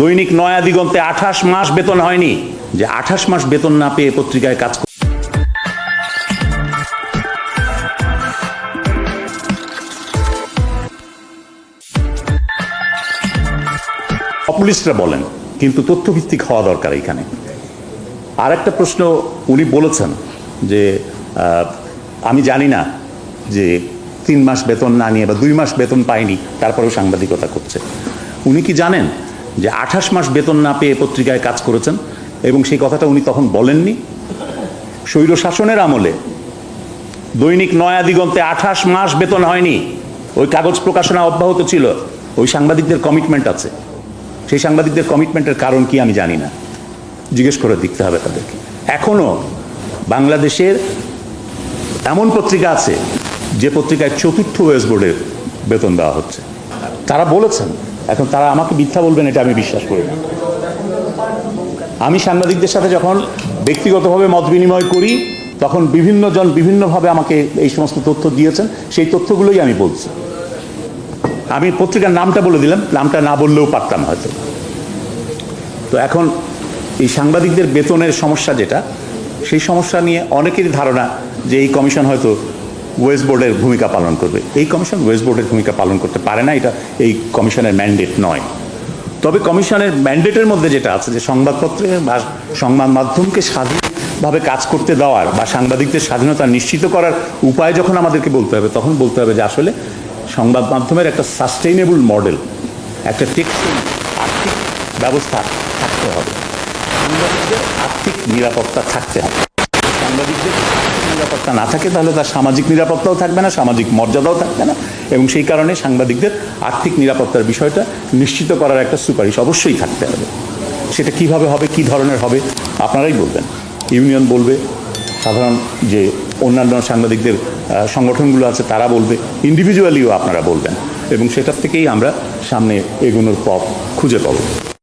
দৈনিক নয়া দিগন্তে আঠাশ মাস বেতন হয়নি। যে আঠাশ মাস বেতন না পেয়ে পত্রিকায় কাজ পপুলিস্টরা বলেন, কিন্তু তথ্যভিত্তিক হওয়া দরকার এখানে। আর একটা প্রশ্ন উনি বলেছেন যে আমি জানি না যে তিন মাস বেতন না নিয়ে বা দুই মাস বেতন পায়নি তারপরেও সাংবাদিকতা করছে। উনি কি জানেন যে আঠাশ মাস বেতন না পেয়ে পত্রিকায় কাজ করেছেন, এবং সেই কথাটা উনি তখন বলেননি। স্বৈর শাসনের আমলে দৈনিক নয়া দিগন্তে আঠাশ মাস বেতন হয়নি। ওই কাগজ প্রকাশনা অব্যাহত ছিল, ওই সাংবাদিকদের কমিটমেন্ট আছে। সেই সাংবাদিকদের কমিটমেন্টের কারণ কি আমি জানি না। জিজ্ঞেস করে দেখতে হবে তাদেরকে। এখনও বাংলাদেশের এমন পত্রিকা আছে, যে পত্রিকায় চতুর্থ ওয়েস বোর্ডের বেতন দেওয়া হচ্ছে। তারা বলেছেন এখন তারা আমাকে মিথ্যা বলবেন, এটা আমি বিশ্বাস করি না। আমি সাংবাদিকদের সাথে যখন ব্যক্তিগতভাবে মত বিনিময় করি, তখন বিভিন্ন জন বিভিন্নভাবে আমাকে এই সমস্ত তথ্য দিয়েছেন, সেই তথ্যগুলোই আমি বলছি। আমি পত্রিকার নামটা বলে দিলাম, নামটা না বললেও পারতাম হয়তো। তো এখন এই সাংবাদিকদের বেতনের সমস্যা যেটা, সেই সমস্যা নিয়ে অনেকেরই ধারণা যে এই কমিশন হয়তো ওয়েস্ট বোর্ডের ভূমিকা পালন করবে। এই কমিশন ওয়েস্ট বোর্ডের ভূমিকা পালন করতে পারে না, এটা এই কমিশনের ম্যান্ডেট নয়। তবে কমিশনের ম্যান্ডেটের মধ্যে যেটা আছে, যে সংবাদপত্রে বা সংবাদ মাধ্যমকে স্বাধীনভাবে কাজ করতে দেওয়ার বা সাংবাদিকদের স্বাধীনতা নিশ্চিত করার উপায় যখন আমাদেরকে বলতে হবে, তখন বলতে হবে যে আসলে সংবাদ মাধ্যমের একটা সাস্টেইনেবল মডেল একটা টেকসই আর্থিক ব্যবস্থা থাকতে হবে। সাংবাদিকদের আর্থিক নিরাপত্তা থাকতে হবে। সাংবাদিকদের নিরাপত্তা না থাকে, তাহলে তার সামাজিক নিরাপত্তাও থাকবে না, সামাজিক মর্যাদাও থাকবে না। এবং সেই কারণে সাংবাদিকদের আর্থিক নিরাপত্তার বিষয়টা নিশ্চিত করার একটা সুপারিশ অবশ্যই থাকতে হবে। সেটা কীভাবে হবে, কি ধরনের হবে, আপনারাই বলবেন। ইউনিয়ন বলবে, সাধারণ যে অন্যান্য সাংবাদিকদের সংগঠনগুলো আছে, তারা বলবে ইন্ডিভিজুয়ালিও আপনারা বলবেন। এবং সেটার থেকেই আমরা সামনে এগোনোর পথ খুঁজে পাবো।